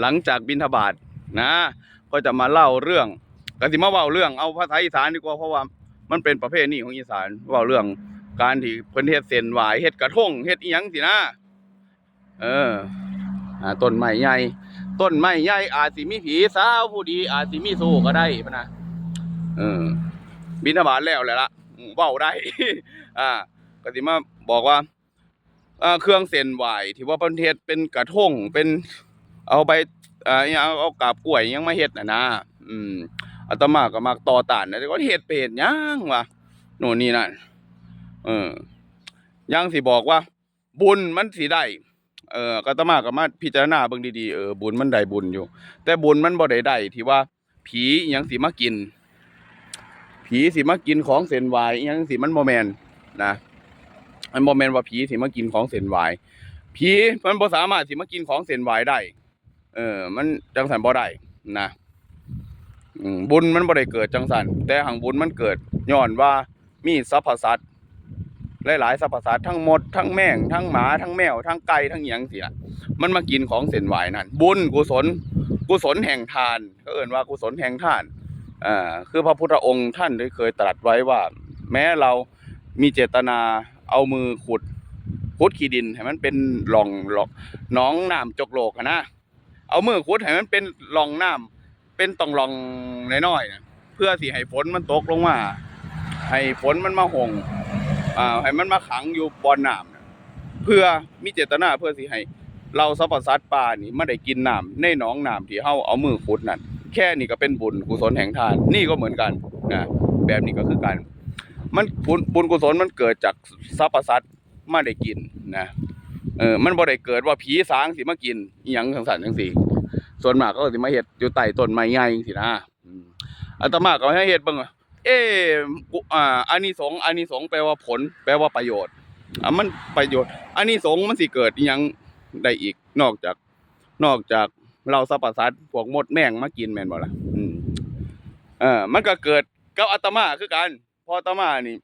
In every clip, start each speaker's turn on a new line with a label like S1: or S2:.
S1: หลังจากบินทบาทนะ ก็จะมาเล่าเรื่องกสิมาเว้าเรื่องเอาภาษาอีสานดีกว่าเพราะว่ามันเป็นประเภทนี้ของอีสานเว้าเรื่องการที่เพิ่นเฮ็ดเส้นหวายเฮ็ดกระทงเฮ็ดอีหยังสินะ เอออ่าต้นไม้ใหญ่ต้นไม้ใหญ่อาจสิมีผีสาวผู้ดี อาจสิมีสู้ก็ได้พนะเออบินทบาทแล้วแหละละเว้าได้ อ่าก็สิมาบอกว่าอ่าเครื่องเส้นไหวที่ว่าเพิ่นเฮ็ดเป็นกระทงเป็น เอาไปอ่อยังเอากาบกล้วยยังมาเฮ็ดน่ะนะอืมอาตมาก็มักต่อต้านนะแต่ก็เฮ็ดไปเฮ็ดหยังวะโน่นนี่นั่นเออยังสิบอกว่า บุญมันสิได้เออก็อาตมาก็มาพิจารณาเบิ่งดีๆเออบุญมันได้บุญอยู่ แต่บุญมันบ่ได้ได้ที่ว่า ผีหยังสิมากิน ผีสิมากินของเส้นไหวหยังสิมันบ่แม่นนะมันบ่แม่นว่าผีสิมากินของเส้นไหวผีมันบ่สามารถสิมากินของเส้นไหวได้ เออ มันจังสันบ่ได้นะบุญมันบ่ได้เกิดจังสันแต่หังบุญมันเกิดย้อนว่ามีสรรพสัตว์หลายๆสรรพสัตว์ทั้งหมดทั้งแมงทั้งหมาทั้งแมวทั้งไก่ทั้งหยังเสียมันมากินของเส้นไหวนั่นบุญกุศล กุศลแห่งทานก็เอ่นว่ากุศลแห่งทานอ่าคือพระพุทธองค์ท่านได้เคยตรัสไว้ว่า แม้เรามีเจตนาเอามือขุดขุดขี้ดินให้มันเป็นหล่องหลอกน้องน้ำจกโลกนะ เอามือขุดให้มันเป็นหลองน้ำเป็นตองหลองน้อยๆนะเพื่อสิให้ฝนมันตกลงมาให้ฝนมันมาหงอ่าให้มันมาขังอยู่บอนน้ำนะเพื่อมีเจตนาเพื่อสิให้เราสรรพสัตว์ป่านี่ไม่ได้กินน้ำในหนองน้ำที่เฮาเอามือขุดนั่นแค่นี้ก็เป็นบุญกุศลแห่งทาน นี่ก็เหมือนกันนะแบบนี้ก็คือกันมันบุญบุญกุศลมันเกิดจากสรรพสัตว์ไม่ได้กินนะ เออมันบ่ได้เกิดว่าผีสางสิมากินอีหยังสังสารจังซี่ ส่วนมากก็สิมาเฮ็ดอยู่ใต้ต้นไม้ใหญ่จังซี่นะอืมอาตมาก็ให้เฮ็ดเบิ่งเออ่าอานิสงส์อานิสงส์แปลว่าผล แปลว่าประโยชน์อะมันประโยชน์อานิสงส์มันสิเกิดอีหยังได้อีกนอกจาก นอกจากเราสรรพสัตว์พวกมดแมงมากินแม่นบ่ล่ะอืมเออมันก็เกิดกับอาตมาคือกันพออาตมานี่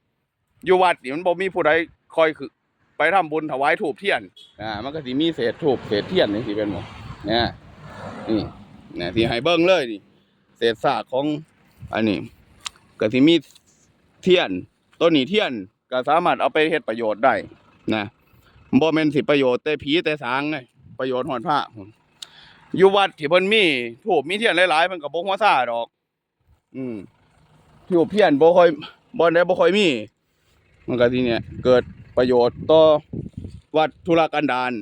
S1: อยู่วัดนี่มันบ่มีผู้ใดคอยคือ ไปทำบุญถวายถูปเทียนอ่ามันก็สิมีเศษถูปเศษเทียนนี่สิเป็นหมดเนี่ยนี่เนี่ยที่ให้เบิ่งเลยนี่เศษซากของอันนี้ก็สิมีเทียนต้นนี้เทียนก็สามารถเอาไปเฮ็ดประโยชน์ได้นะบ่แม่นสิประโยชน์แต่ผีแต่สางไงประโยชน์ฮอดพระอยู่วัดที่เพิ่นมีทูบมีเทียนหลายๆเพิ่นก็บ่ฮู้ซ่าดอก อืมทูบเทียนบ่ค่อยบ่ได้บ่ค่อยมี มันก็ทีเนี้ยเกิด ประโยชน์ต่อวัดธุรกันดาร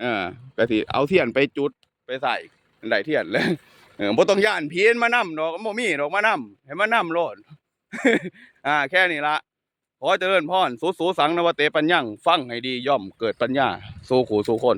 S1: เออก็สิเอาเทียนไปจุดไปใส่ได้เทียนเลยเออบ่ต้องย่านเพียนมานํดอกบ่มีดอกมานํให้มานํโลดอ่า แค่นี้ละขอเจริญพรสูสูสังนวเตปัญญังฟังให้ดีย่อมเกิดปัญญา สู่ขู่สู่คน